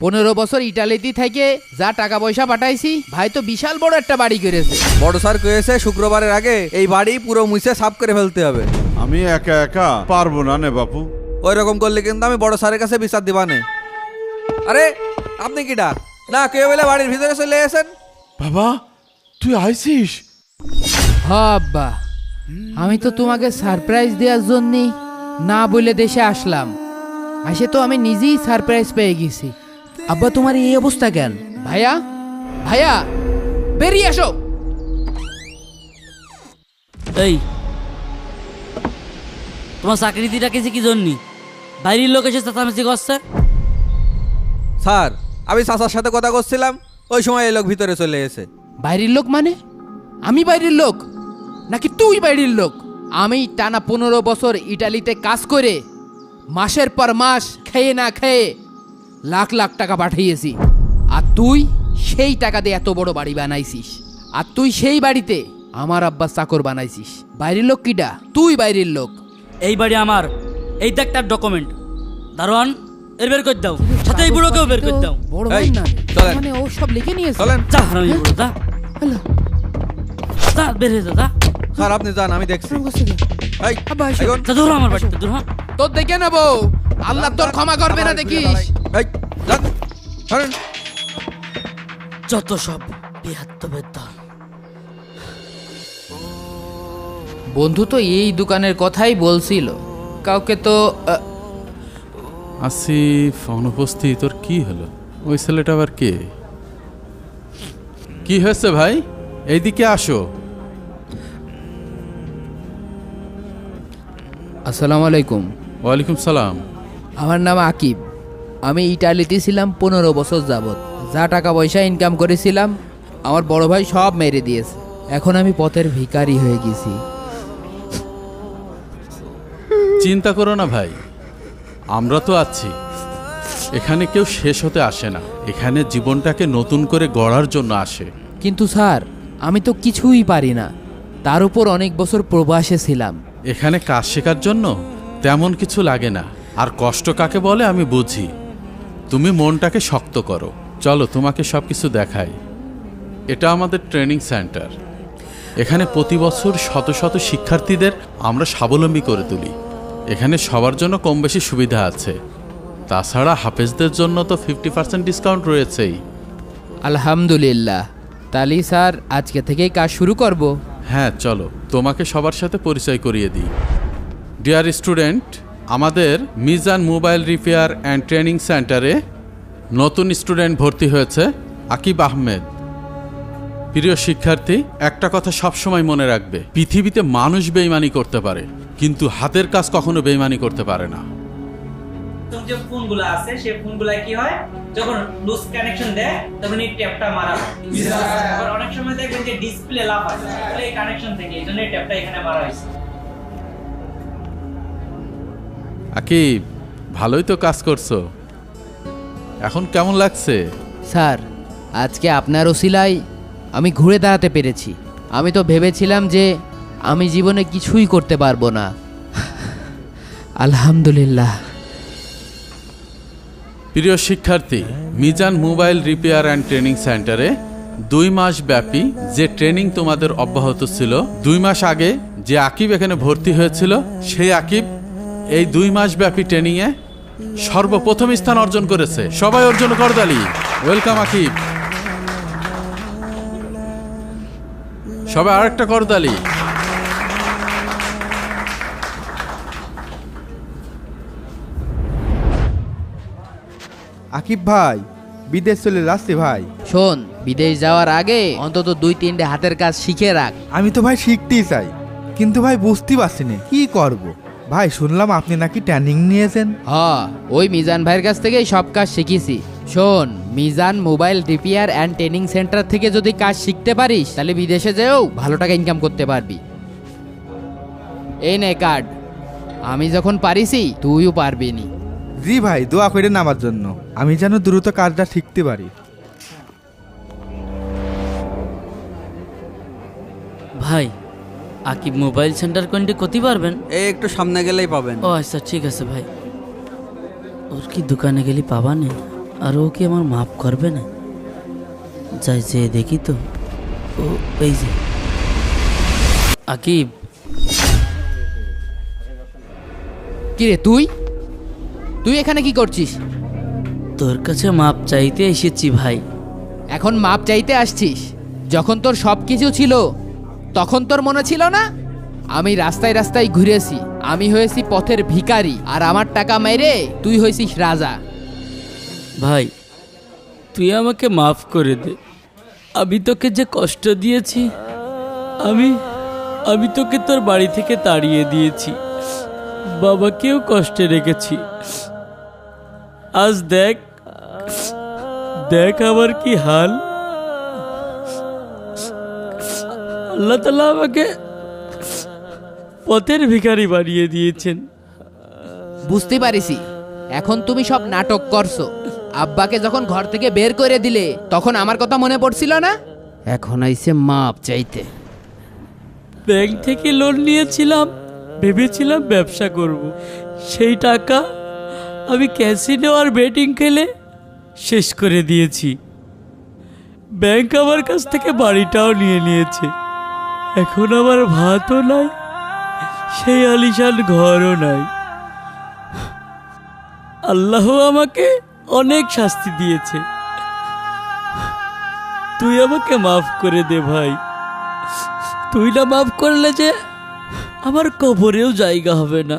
পনেরো বছর ইটালিতে থেকে যা টাকা পয়সা পাঠাইছি ভাই তো বিশাল বড় একটা বাড়ি করেছে। বড় স্যার কয়েছে শুক্রবারের আগে এই বাড়ি পুরো মুছে সাফ করে ফেলতে হবে। আমি একা একা পারব না নে বাপু। ওই রকম করলে কিন্তু আমি বড় স্যারের কাছে বিচার দিবানে আরে আপনি কিটা না কেউ বলে বাড়ির ভিতরে চলে এসেন বাবা তুই আইছিস? হ আব্বা আমি তো তোমাকে সারপ্রাইজ দেওয়ার জন্য না বলে দেশে আসলাম। আসে তো আমি নিজেই সারপ্রাইজ পেয়ে গেছি। আব্বা তোমার এই অবস্থা কেন? ভাইয়া? ভাইয়া বেরিয়ে আসো এই তোমার চাকরি দিয়ে রাখেছে কি জন্য? বাইরের লোক এসে চেঁচামেচি করছে? স্যার আমি চাচার সাথে কথা করছিলাম ওই সময় এই লোক ভিতরে চলে এসে বাইরের লোক মানে? আমি বাইরের লোক? নাকি তুই বাইরের লোক? আমি টানা পনেরো বছর ইটালিতে কাজ করে মাসের পর মাস খেয়ে না খেয়ে লাখ লাখ টাকা পাঠিয়েছি। আর তুই সেই টাকা দিয়ে এত বড় বাড়ি বানাইছিস। আর তুই সেই বাড়িতে আমার আব্বা চাকর বানাইছিস। বাইরের লোক কিডা? তুই বাইরের লোক। এই বাড়ি আমার। এই দেখ তার ডকুমেন্ট দারোয়ান এর বের করে দাও। সাথে এই বুড়োকেও বের করে দাও। বড় ভাই না। চলেন। মানে ও সব লিখে নিয়েছে। চলেন। যা হারামি বুড়ো যা। হ্যালো। যা বের হয়ে যা যা। স্যার আপনি যান আমি দেখছি। এই, আব্বা, এসো। এগোন। যা দূর হ আমার বাড়িতে দূর হ তোর দেখে নেব। আল্লাহ তোর ক্ষমা করবে না দেখিস। যত সব বিহাত্তবের দল বন্ধু তো এই দোকানের কথাই বলছিল। কাউকে তো আসিফ অনুপস্থিত তোর কি হলো? ওই ছেলেটা আবার কে? কি হয়েছে ভাই? এইদিকে আসো। আসসালামু আলাইকুম। ওয়ালাইকুম সালাম। আমার নাম আকিব। আমি ইটালিতে ছিলাম পনেরো বছর যাবৎ। যা টাকা পয়সা ইনকাম করেছিলাম আমার বড় ভাই সব মেরে দিয়েছে। এখন আমি পথের ভিকারি হয়ে গেছি। চিন্তা করো না ভাই। আমরা তো আছি। এখানে কেউ শেষ হতে আসে না। এখানে জীবনটাকে নতুন করে গড়ার জন্য আসে। কিন্তু স্যার আমি তো কিছুই পারি না। তার উপর অনেক বছর প্রবাসে ছিলাম। এখানে কাজ শেখার জন্য তেমন কিছু লাগে না। আর কষ্ট কাকে বলে আমি বুঝি। তুমি মনটাকে শক্ত করো। চলো তোমাকে সব কিছু দেখাই। এটা আমাদের ট্রেনিং সেন্টার। এখানে প্রতি বছর শত শত শিক্ষার্থীদের আমরা স্বাবলম্বী করে তুলি। এখানে সবার জন্য কম বেশি সুবিধা আছে। তাছাড়া হাফেজদের জন্য তো ফিফটি পার্সেন্ট ডিসকাউন্ট রয়েছেই। আলহামদুলিল্লাহ। তালি স্যার আজকে থেকেই কাজ শুরু করব। হ্যাঁ চলো তোমাকে সবার সাথে পরিচয় করিয়ে দিই। ডিয়ার স্টুডেন্ট আমাদের Mizan mobile repair and training সেন্টারে নতুন স্টুডেন্ট ভর্তি হয়েছে আকিব আহমেদ। প্রিয় শিক্ষার্থী, একটা কথা সবসময় মনে রাখবে, পৃথিবীতে মানুষ বেইমানি করতে পারে, কিন্তু হাতের কাজ কখনো বেইমানি করতে পারে না। যে ফোনগুলো আছে, সেই ফোনগুলো কি হয়? যখন লুজ কানেকশন দেয়, তখন এই ট্যাপটা মারা হয়। আবার অনেক সময় দেখবেন যে ডিসপ্লে লাভ হয় এই কানেকশন থেকে এই জন্য এই ট্যাপটা এখানে মারা হয়েছে। আকিব ভালোই তো কাজ করছ। এখন কেমন লাগছে? স্যার আজকে আপনার ওসিলায় আমি ঘুরে দাঁড়াতে পেরেছি। আমি তো ভেবেছিলাম যে আমি জীবনে কিছুই করতে পারব না। আলহামদুলিল্লাহ। প্রিয় শিক্ষার্থী Mizan mobile repair and training সেন্টারে দুই মাস ব্যাপী যে ট্রেনিং তোমাদের অব্যাহত ছিল দুই মাস আগে যে আকিব এখানে ভর্তি হয়েছিল সেই আকিব এই দুই মাস ব্যাপী ট্রেনিংয়ে সর্বপ্রথম স্থান অর্জন করেছে। সবাই অর্জন করদালি। ওয়েলকাম আকিব সবাই আরেকটা করদালি। আকিব ভাই বিদেশ চলে যাচ্ছি ভাই। শোন বিদেশ যাওয়ার আগে অন্তত দুই তিনটে হাতের কাজ শিখে রাখ। আমি তো ভাই শিখতেই চাই কিন্তু ভাই বুঝতে পারছি না কি করব? ভাই শুনলাম আপনি নাকি ট্রেনিং নিয়েছেন। হ ওই মিজান ভাইয়ের কাছ থেকেই সব কাজ শিখেছি। শোন Mizan mobile repair and training centre থেকে যদি কাজ শিখতে পারিস তাহলে বিদেশে যেও ভালো টাকা ইনকাম করতে পারবি। এই নে কার্ড আমি যখন পারিছি তুইও পারবি নি। জি ভাই দোয়া করে নামার জন্য। আমি যেন দ্রুত কাজটা শিখতে পারি। ভাই আকিব মোবাইল সেন্টার কোনটি করতে পারবেন? এই একটু সামনে গেলেই পাবেন। ও আচ্ছা ঠিক আছে ভাই। ওর কি দোকানে গেলি পাবা নে? আর ও কি আমার মাফ করবে না? যাই যে দেখি তো। ও এই যে। আকিব। কিরে তুই? তুই এখানে কি করছিস? তোর কাছে মাপ চাইতে এসেছি ভাই। এখন মাপ চাইতে আসছিস। যখন তোর সব কিছু ছিল তখন তোর মনে ছিল না? আমি রাস্তায় রাস্তায় ঘুরেছি। আমি হয়েছি পথের ভিখারি, আর আমার টাকা মেরে তুই হয়েছিস রাজা। ভাই, তুই আমাকে মাফ করে দে। আমি তোকে যে কষ্ট দিয়েছি, আমি আমি তোকে তোর বাড়ি থেকে তাড়িয়ে দিয়েছি। বাবাকেও কষ্টে রেখেছি। আজ দেখ দেখ আমার কি হাল। আল্লাহ তালা আমাকে পথের ভিখারি বানিয়ে দিয়েছেন। বুঝতে পারিছি এখন তুমি সব নাটক করছ। আব্বাকে যখন ঘর থেকে বের করে দিলে তখন আমার কথা মনে পড়ছিল না? এখন আইসে মাপ চাইতে। ব্যাংক থেকে লোন নিয়েছিলাম ভেবেছিলাম ব্যবসা করব। সেই টাকা আমি ক্যাসিনো আর বেটিং খেলে শেষ করে দিয়েছি। ব্যাংক আমার কাছ থেকে বাড়িটাও নিয়ে নিয়েছে। এখন আমার ভাতও নাই, সেই আলিশান ঘরও নাই। আল্লাহ আমাকে অনেক শাস্তি দিয়েছে। তুই আমাকে মাফ করে দে ভাই। তুই না মাফ করলে যে আমার কবরেও জায়গা হবে না।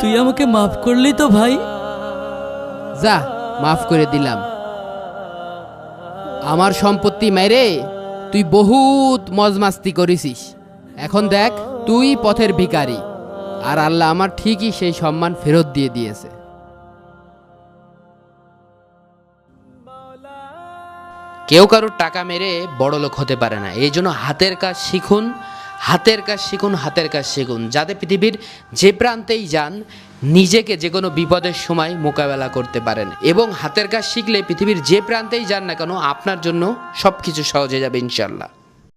তুই আমাকে মাফ করলি তো ভাই? যা, মাফ করে দিলাম। আমার সম্পত্তি মেরে তুই বহুত মজমাস্তি করেছিস। এখন দেখ, তুই পথের ভিকারি আর আল্লাহ আমার ঠিকই সেই সম্মান ফেরত দিয়ে দিয়েছে। কেউ কারোর টাকা মেরে বড় লোক হতে পারে না। এই জন্য হাতের কাজ শিখুন হাতের কাজ শিখুন, হাতের কাজ শিখুন। যাতে পৃথিবীর যে প্রান্তেই যান, নিজেকে যে কোনো বিপদের সময় মোকাবেলা করতে পারেন। এবং হাতের কাজ শিখলে পৃথিবীর যে প্রান্তেই যান না কেন, আপনার জন্য সব কিছু সহজে যাবে ইনশাল্লাহ